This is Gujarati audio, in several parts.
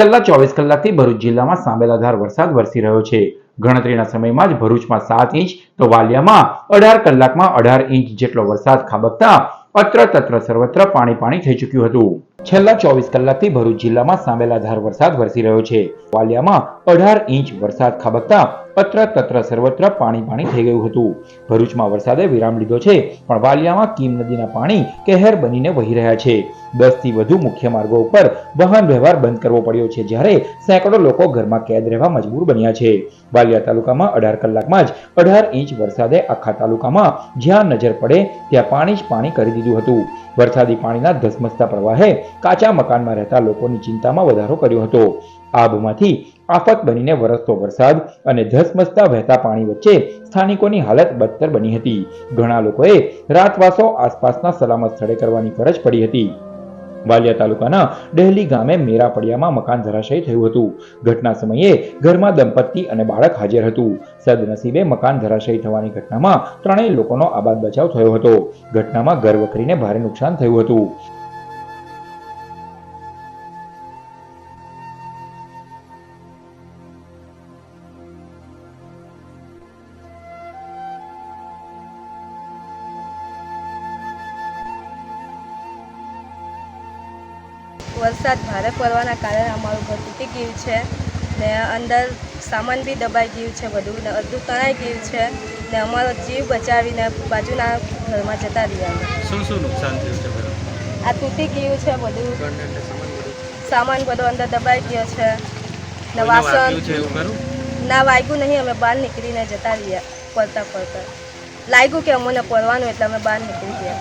છેલ્લા ચોવીસ કલાકથી ભરૂચ જિલ્લામાં સાંબેલાધાર વરસાદ વરસી રહ્યો છે. ગણતરીના સમયમાં જ ભરૂચમાં સાત ઇંચ, તો વાલિયામાં અઢાર કલાકમાં અઢાર ઇંચ જેટલો વરસાદ ખાબકતા અત્ર તત્ર સર્વત્ર પાણી પાણી થઈ ચૂક્યું હતું. છેલ્લા ચોવીસ કલાકથી ભરૂચ જિલ્લામાં સાંબેલાધાર વરસાદ વરસી રહ્યો છે. વાલિયામાં અઢાર ઇંચ વરસાદ ખાબકતા અત્ર તત્ર સર્વત્ર પાણી પાણી થઈ ગયું હતું. ભરૂચમાં વરસાદે વિરામ લીધો છે, પણ વાલિયામાં કીમ નદીના પાણી કહેર બનીને વહી રહ્યા છે. દસથી વધુ મુખ્ય માર્ગો ઉપર વાહન વ્યવહાર બંધ કરવો પડ્યો છે, જ્યારે સેંકડો લોકો ઘરમાં કેદ રહેવા મજબૂર બન્યા છે. વાલિયા તાલુકામાં અઢાર કલાકમાં જ અઢાર ઇંચ વરસાદે આખા તાલુકામાં જ્યાં નજર પડે ત્યાં પાણી જ પાણી કરી દીધું હતું. વરસાદી પાણીના ધસમસતા પ્રવાહે કાચા મકાનમાં રહેતા લોકોની ચિંતામાં વધારો કર્યો હતો. આબમાંથી આફત બનીને વરસતો વરસાદ અને ધસમસતા વહેતા પાણી વચ્ચે સ્થાનિકોની હાલત બદતર બની હતી. ઘણા લોકોએ રાતવાસો આસપાસના સલામત સ્થળે કરવાની ફરજ પડી હતી. વાલિયા તાલુકાના ડહેલી ગામે મેરા પડિયામાં મકાન ધરાશયી થયું હતું. ઘટના સમયે ઘરમાં દંપતી અને બાળક હાજર હતું. સદનસીબે મકાન ધરાશયી થવાની ઘટનામાં ત્રણેય લોકોનો આબાદ બચાવ થયો હતો. ઘટનામાં ઘર વખરીને ભારે નુકસાન થયું હતું. વરસાદ ભારે પડવાના કારણે અમારું ઘર તૂટી ગયું છે ને અંદર સામાન બી દબાઈ ગયું છે બધું ને અડધું તણાઈ ગયું છે ને અમારો જીવ બચાવીને બાજુના ઘરમાં જતા રહ્યા શું શું નુકસાન થયું છે આ તૂટી ગયું છે બધું. સામાન બધો. અંદર દબાઈ ગયો છે. ને વાસણ ના વાગ્યું નહીં. અમે બહાર નીકળીને જતા રહ્યા પડતા પડતા. લાગ્યું કે અમને પડવાનું એટલે અમે બહાર નીકળી ગયા.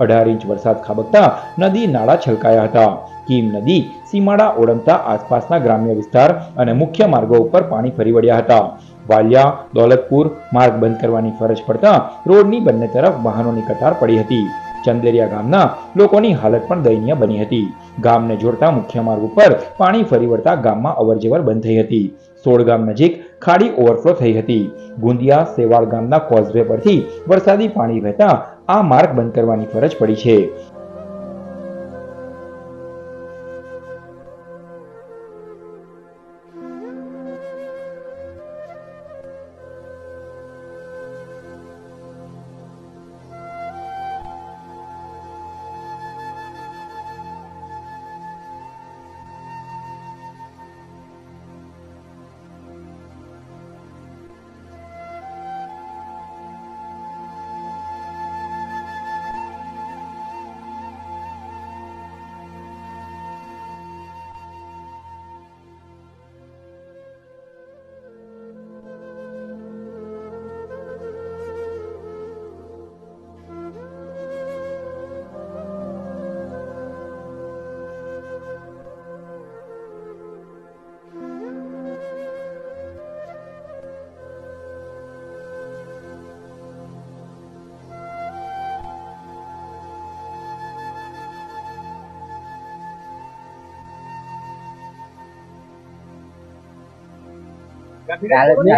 અઢાર ઇંચ વરસાદ ખાબકતા નદી નાળા છલકાયા હતા. કીમ નદી, સીમાડા ઓળંગતા આસપાસના ગ્રામ્ય વિસ્તાર અને મુખ્ય માર્ગો ઉપર પાણી ફરી વળ્યા હતા. વાલિયા, દોલતપુર માર્ગ બંધ કરવાની ફરજ પડતા રોડની બંને તરફ વાહનોની કતાર પડી હતી. ચંદેરિયા ગામના લોકોની હાલત પણ દયનીય બની હતી. ગામને જોડતા મુખ્ય માર્ગ ઉપર પાણી ફરી વળતા ગામમાં અવરજવર બંધ થઈ હતી. સોળ ગામ નજીક ખાડી ઓવરફ્લો થઈ હતી. ગુંદિયા, સેવાળ ગામના કોઝવે પરથી વરસાદી પાણી વહેતા આ માર્ગ બંધ કરવાની ફરજ પડી છે.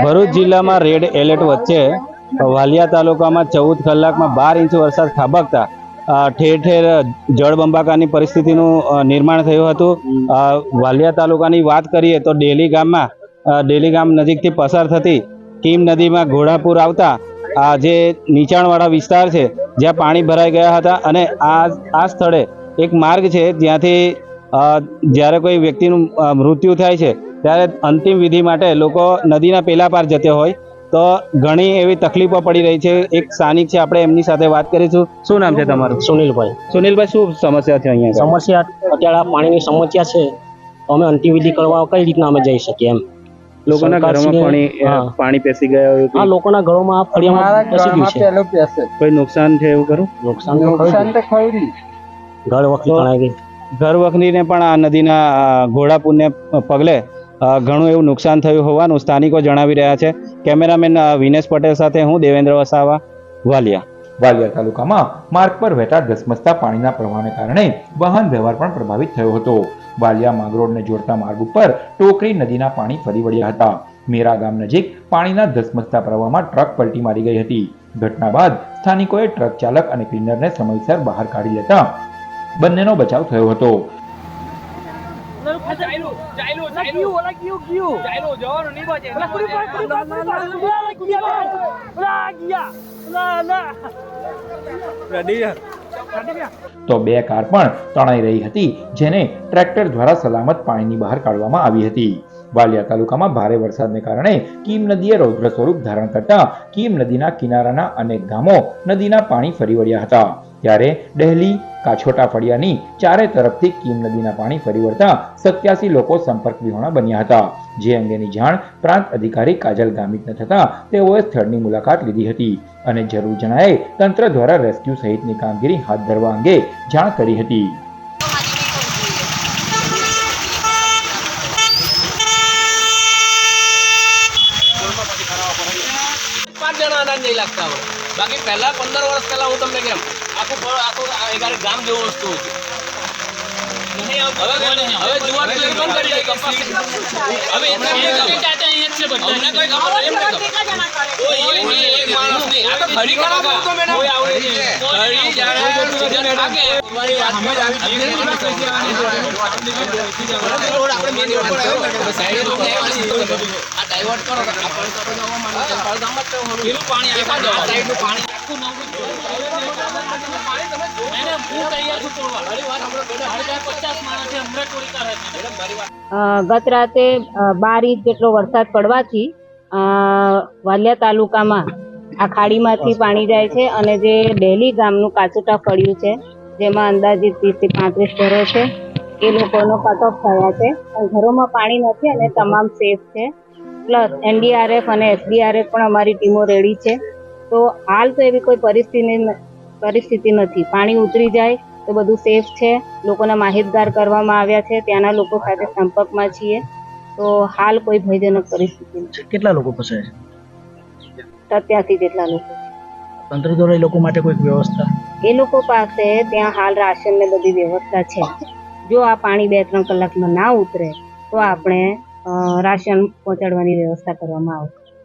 ભરૂચ જિલ્લામાં રેડ એલર્ટ વચ્ચે વાલિયા તાલુકામાં ચૌદ કલાકમાં બાર ઇંચ વરસાદ ખાબકતા ઠેર ઠેર જળબંબાકારની પરિસ્થિતિનું નિર્માણ થયું હતું. વાલિયા તાલુકાની વાત કરીએ તો ડેલી ગામમાં ડેલી ગામ નજીકથી પસાર થતી કીમ નદીમાં ઘોડાપુર આવતા આ જે નીચાણવાળા વિસ્તાર છે, જ્યાં પાણી ભરાઈ ગયા હતા અને આ આ સ્થળે એક માર્ગ છે, જ્યાંથી જ્યારે કોઈ વ્યક્તિનું મૃત્યુ થાય છે ત્યારે અંતિમ વિધિ માટે લોકો નદીના પેલા પાર જતા હોય તો ઘણી એવી તકલીફો પડી રહી છે. એક સ્થાનિક છે આપણે એમની સાથે વાત કરીશું. શું નામ છે તમારું? સુનિલભાઈ. સુનિલભાઈ શું સમસ્યા છે અહીંયા સમસ્યા અત્યારે આ પાણીની સમસ્યા છે. અમે અંતિમ વિધિ કરવા કઈ રીતના અમે જઈ શકીએ એમ. લોકોના ઘરોમાં પાણી પાણી પેસી ગયા હોય આ લોકોના ઘરોમાં આ ફળિયામાં બેસી ગયું છે. કોઈ નુકસાન છે એવું ખરું? નુકસાન તો ખરી ઘર વખરી ઘર વખરીને પણ આ નદીના ઘોડાપુરને પગલે ઘણું એવું નુકસાન થયું હોવાનું સ્થાનિકો જણાવી રહ્યા છે. કેમેરામેન વિનેશ પટેલ સાથે હું દેવેન્દ્ર વસાવા, વાલિયા. વાલિયા તાલુકામાં માર્ગ પર વહેતા ધસમસતા પાણીના પ્રવાહને કારણે વાહન વ્યવહાર પણ પ્રભાવિત થયો હતો. વાલિયા માંગરોળને જોડતા માર્ગ ઉપર ટોકરી નદીના પાણી ફરી વળ્યા હતા. મેરા ગામ નજીક પાણીના ધસમસતા પ્રવાહમાં ટ્રક પલટી મારી ગઈ હતી. ઘટના બાદ સ્થાનિકોએ ટ્રક ચાલક અને ક્લીનરને સમયસર બહાર કાઢી લેતા બંનેનો બચાવ થયો હતો. તો બે કાર પણ તણાઈ રહી હતી જેને ટ્રેક્ટર દ્વારા સલામત પાણીની બહાર કાઢવામાં આવી હતી. વાલિયા તાલુકામાં ભારે વરસાદને કારણે કીમ નદીએ રૌદ્ર સ્વરૂપ ધારણ કરતા કીમ નદીના કિનારાના અનેક ગામો નદીના પાણી ફરી વળ્યા હતા. ત્યારે ડહેલી, કાછોટા ફળિયાની ચારે તરફથી કીમ નદીના પાણી ફરી વળતા સત્યાસી લોકો સંપર્ક વિહોણા બન્યા હતા. જે અંગેની જાણ પ્રાંત અધિકારી કાજલ ગામિતને થતા તેઓએ સ્થળની મુલાકાત લીધી હતી અને જરૂર જણાએ તંત્ર દ્વારા રેસ્ક્યુ સહિતની કામગીરી હાથ ધરવા અંગે જાણ કરી હતી. બાકી પહેલા પંદર વર્ષ પહેલા હું તમને કેમ આખું ફળ આખું આ એગારે ગામ જેવું વસ્તુ હતું હવે જુવાર તો બંધ કરી દે કપાસ હવે એમને અમને કોઈ ખબર નહીં, એમને ખબર. કોઈ નહીં, એક માણસ નહીં. આ તો ખરી કલાકાર. કોઈ આવડે નહીં. ખરી જ્યારે season લાગે, તમારી વાત સમજ આવી. રોડ આપણે main road પર આવ્યો. ને, road ને આ divert કરો આપણે તો આપણે માણસ તો પાણી આ બાજુ, આ નું પાણી. આખું નવું પાણી તમે ગત રાતે બાર ઇંચ જેટલો વરસાદ પડવાથી વાલિયા તાલુકામાં આ ખાડીમાંથી પાણી જાય છે અને જે ડેલી ગામનું કાચોટા ફળ્યું છે, જેમાં અંદાજિત ત્રીસથી પાંત્રીસ ઘરો છે, એ લોકોનો કટ થયા છે. ઘરોમાં પાણી નથી અને તમામ સેફ છે. પ્લસ એનડીઆરએફ અને એસડીઆરએફ પણ અમારી ટીમો રેડી છે. તો હાલ તો એવી કોઈ પરિસ્થિતિ પરિસ્થિતિ નથી. પાણી ઉતરી જાય તો બધું સેફ છે. લોકોને માહિતગાર કરવામાં આવ્યા છે. ત્યાંના લોકો સાથે સંપર્કમાં છીએ. તો હાલ કોઈ ભયજનક પરિસ્થિતિ નથી. કેટલા લોકો ફસાયા છે? સત્યાસી જેટલા લોકો તંત્ર દ્વારા એ લોકો માટે કોઈ વ્યવસ્થા? એ લોકો પાસે ત્યાં હાલ રાશન ને બધી વ્યવસ્થા છે. જો આ પાણી બે ત્રણ કલાકમાં ના ઉતરે તો આપણે રાશન પહોંચાડવાની વ્યવસ્થા કરવામાં આવશે.